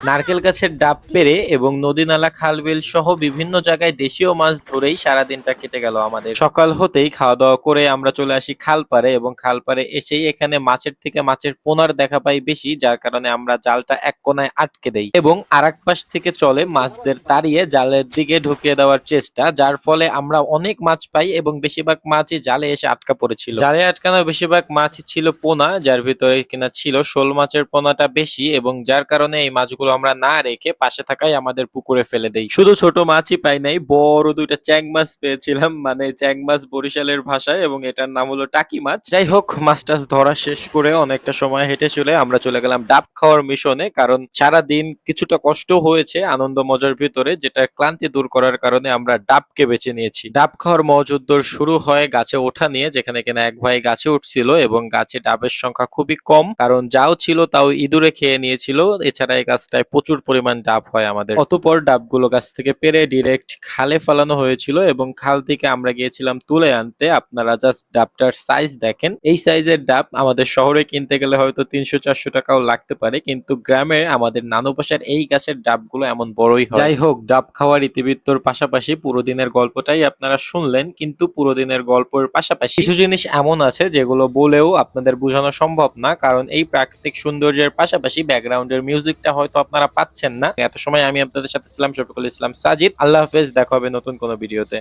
নারকেল গাছের ডাব পেরে এবং নদী নালা, খাল বিল সহ বিভিন্ন জায়গায় দেশীয় মাছ ধরেই সারা দিনটা কেটে গেল আমাদের। সকাল হতেই খাওয়া দাওয়া করে আমরা চলে আসি খাল পাড়ে এবং খাল পাড়ে এসেই এখানে মাছের থেকে মাছের পোনার দেখা পাই বেশি, যার কারণে আমরা জালটা এক কোনায় আটকে দেই এবং আরেক পাশ থেকে চলে মাছদের তাড়িয়ে জালের দিকে ঢুকিয়ে দেওয়ার চেষ্টা, যার ফলে আমরা অনেক মাছ পাই এবং বেশিরভাগ মাছই জালে এসে আটকা পড়েছিল। জালে আটকানো বেশিরভাগ মাছই ছিল পোনা, যার ভিতরে কিনা ছিল শোল মাছের পোনাটা বেশি এবং যার কারণে এই মাছগুলো আমরা না রেখে পাশে থাকাই আমাদের পুকুরে ফেলে দেই। শুধু ছোট মাছই পাই নাই, বড় দুইটা চ্যাং মাছ পেয়েছিলাম মানে চ্যাং মাছ বরিশালের ভাষায় এবং এটার নাম হলো টাকি মাছ। যাই হোক, মাছ টাছ ধরা শেষ করে অনেকটা সময় হেঁটে চলে আমরা চলে গেলাম ডাব খাওয়ার মিশনে, কারণ সারা দিন কিছুটা কষ্ট হয়েছে আনন্দ মজার ভিতরে, যেটা ক্লান্তি দূর করার কারণে আমরা ডাবকে বেছে নিয়েছি। ডাব খাওয়ার মজুদ্দর শুরু হয় গাছে ওঠা নিয়ে, যেখানে কিনা এক ভাই গাছে উঠছিল এবং গাছে ডাবের সংখ্যা খুবই কম, কারণ যাও ছিল তাও ইঁদুরে খেয়ে নিয়েছিল, এছাড়া এই গাছটায় প্রচুর পরিমাণ ডাব হয় আমাদের। অতপর ডাবগুলো গাছ থেকে পেরে ডিরেক্ট খালে ফেলানো হয়েছিল এবং খাল থেকে আমরা গিয়েছিলাম তুলে আনতে। আপনারা জাস্ট ডাবটার সাইজ দেখেন। এই সাইজের ডাব আমাদের শহরে কিনতে গেলে হয়তো তিনশো চারশো টাকাও লাগতে পারে কিন্তু গ্রামে আমাদের নানু পাশার এই গাছের ডাবগুলো এমন বড়ই হয়। যাই হোক ডাব খাওয়ার ইতিবৃত্তর পাশাপাশি পুরো দিনের গল্পটাই আপনারা শুনলেন কিন্তু পুরো দিনের গল্পের পাশাপাশি কিছু জিনিস এমন আছে যেগুলো বলেও আপনাদের বোঝানো সম্ভব না কারণ এই প্রাকৃতিক সৌন্দর্যের পাশাপাশি ব্যাকগ্রাউন্ডের মিউজিকটা হয়তো আপনারা পাচ্ছেন না। এত সময় আমি আপনাদের সাথে ছিলাম, শফিকুল ইসলাম সাজিদ। আল্লাহ হাফেজ, দেখা হবে নতুন কোনো ভিডিওতে।